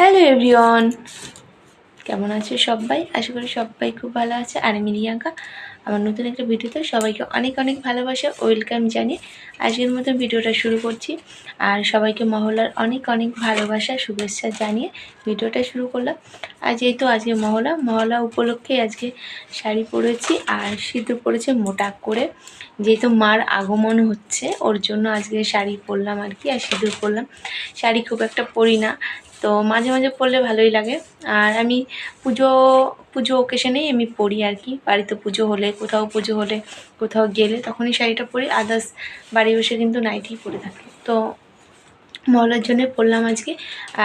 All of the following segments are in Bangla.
Hello everyone. কেমন আছে সবাই? আশা করি সবাই খুব ভালো আছে। আর আমি রিয়াঙ্কা। আমার নতুন একটা ভিডিওতে সবাইকে অনেক অনেক ভালোবাসা ওয়েলকাম জানিয়ে আজকের মতো ভিডিওটা শুরু করছি। আর সবাইকে মহলার অনেক অনেক ভালোবাসা, শুভেচ্ছা জানিয়ে ভিডিওটা শুরু করলাম। আর যেহেতু আজকে মহলা মহলা উপলক্ষে আজকে শাড়ি পরেছি আর সিঁদুর পরেছে মোটা করে। যেহেতু মার আগমন হচ্ছে, ওর জন্য আজকে শাড়ি পরলাম আর কি, আর সিঁদুর পরলাম শাড়ি খুব একটা পরি না। তো মাঝে মাঝে পরলে ভালোই লাগে। আর আমি পুজো পুজো ওকেশনেই আমি পরি আর কি। বাড়িতে পুজো হলে, কোথাও পুজো হলে, কোথাও গেলে তখনই শাড়িটা পরি। আদার্স বাড়ি বসে কিন্তু নাইটিই পরে থাকি। তো মহলার জন্য পড়লাম আজকে।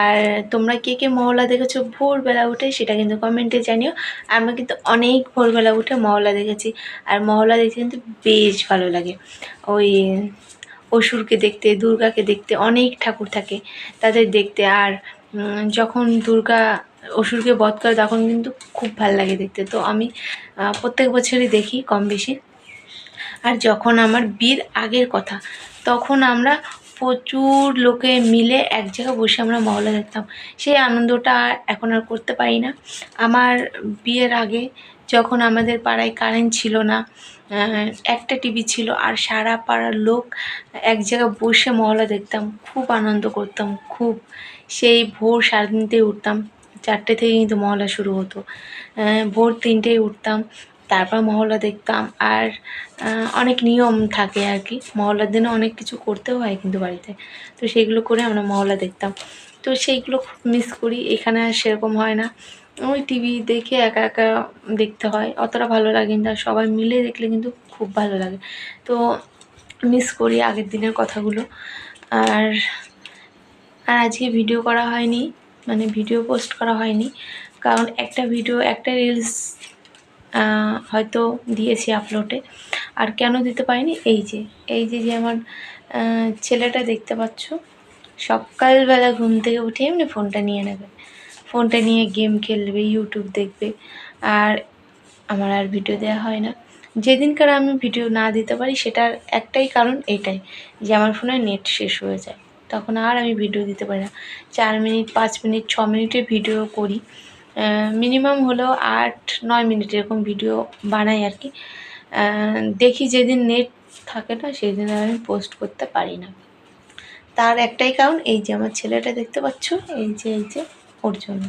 আর তোমরা কে কে মহলা দেখেছ ভোরবেলা উঠে সেটা কিন্তু কমেন্টে জানিও। আমরা কিন্তু অনেক ভোরবেলা উঠে মহলা দেখেছি। আর মহলা দেখতে কিন্তু বেশ ভালো লাগে। ওই অসুরকে দেখতে, দুর্গাকে দেখতে অনেক ঠাকুর থাকে। তাদের দেখতে আর যখন দুর্গা অসুরকে বধ করে তখন কিন্তু খুব ভালো লাগে দেখতে। তো আমি প্রত্যেক বছরই দেখি কম বেশি। আর যখন আমার বিয়ের আগের কথা, তখন আমরা প্রচুর লোকে মিলে এক জায়গায় বসে আমরা মহলা দেখতাম। সেই আনন্দটা এখন আর করতে পারি না। আমার বিয়ের আগে যখন আমাদের পাড়ায় কারেন্ট ছিল না একটা টিভি ছিল আর সারা পাড়ার লোক এক জায়গায় বসে মহলা দেখতাম, খুব আনন্দ করতাম, খুব। সেই ভোর সাড়ে তিনটেয় উঠতাম, চারটে থেকে কিন্তু মহলা শুরু হতো। ভোর তিনটেয় উঠতাম তারপর মহল্লা দেখতাম। আর অনেক নিয়ম থাকে আর কি। মহলার দিনে অনেক কিছু করতেও হয় কিন্তু বাড়িতে। তো সেইগুলো করে আমরা মহল্লা দেখতাম। তো সেইগুলো খুব মিস করি। এখানে আর সেরকম হয় না। ওই টিভি দেখে একা একা দেখতে হয়। অতটা ভালো লাগে না। সবাই মিলে দেখলে কিন্তু খুব ভালো লাগে। তো মিস করি আগের দিনের কথাগুলো। আর আর আজকে ভিডিও করা হয়নি। মানে ভিডিও পোস্ট করা হয়নি। কারণ একটা ভিডিও একটা রিলস হয়তো দিয়েছি আপলোডে আর কেন দিতে পারিনি? এই যে এই যে যে আমার ছেলেটা দেখতে পাচ্ছ, সকালবেলা ঘুম থেকে উঠে এমনি ফোনটা নিয়ে নেবে। ফোনটা নিয়ে গেম খেলবে ইউটিউব দেখবে, আর আমার আর ভিডিও দেওয়া হয় না। যেদিনকার আমি ভিডিও না দিতে পারি, সেটার একটাই কারণ এটাই, যে আমার ফোনে নেট শেষ হয়ে যায়। তখন আর আমি ভিডিও দিতে পারি না। চার মিনিট, পাঁচ মিনিট, ছ মিনিটের ভিডিও করি। মিনিমাম হলেও আট, নয় মিনিট এরকম ভিডিও বানাই আর কি। দেখি যেদিন নেট থাকে না সেই দিন আমি পোস্ট করতে পারি না। তার একটাই কারণ, এই যে আমার ছেলেটা দেখতে পাচ্ছ, এই যে এই যে, ওর জন্য।